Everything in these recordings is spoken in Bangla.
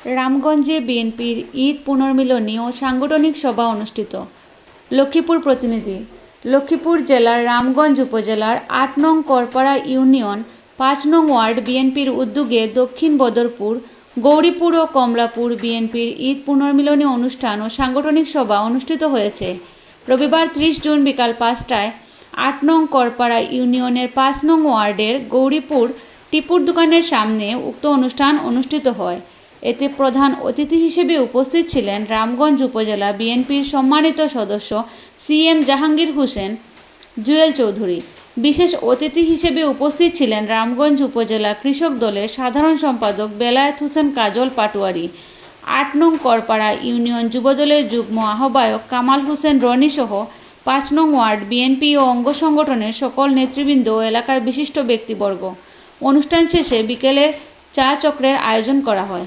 রামগঞ্জে বিএনপির ঈদ পুনর্মিলনী ও সাংগঠনিক সভা অনুষ্ঠিত। লক্ষ্মীপুর প্রতিনিধি, লক্ষ্মীপুর জেলার রামগঞ্জ উপজেলার আট নং করপাড়া ইউনিয়ন পাঁচ নং ওয়ার্ড বিএনপির উদ্যোগে দক্ষিণ বদরপুর, গৌরীপুর ও কমলাপুর বিএনপির ঈদ পুনর্মিলনী অনুষ্ঠান ও সাংগঠনিক সভা অনুষ্ঠিত হয়েছে। রবিবার ত্রিশ জুন বিকাল পাঁচটায় আট নং করপাড়া ইউনিয়নের পাঁচ নং ওয়ার্ডের গৌরীপুর টিপুর দোকানের সামনে উক্ত অনুষ্ঠান অনুষ্ঠিত হয়। এতে প্রধান অতিথি হিসেবে উপস্থিত ছিলেন রামগঞ্জ উপজেলা বিএনপির সম্মানিত সদস্য সি এম জাহাঙ্গীর হোসেন, জুয়েল চৌধুরী। বিশেষ অতিথি হিসেবে উপস্থিত ছিলেন রামগঞ্জ উপজেলা কৃষক দলের সাধারণ সম্পাদক বেলায়েত হোসেন কাজল পাটোয়ারি, আট নং করপাড়া ইউনিয়ন যুবদলের যুগ্ম আহ্বায়ক কামাল হোসেন রনি সহ পাঁচ নং ওয়ার্ড বিএনপি ও অঙ্গ সংগঠনের সকল নেতৃবৃন্দ ও এলাকার বিশিষ্ট ব্যক্তিবর্গ। অনুষ্ঠান শেষে বিকেলের চা চক্রের আয়োজন করা হয়।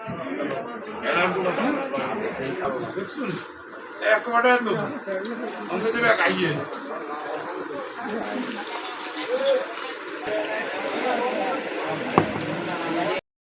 একেবারে তো দেবে খাইয়ে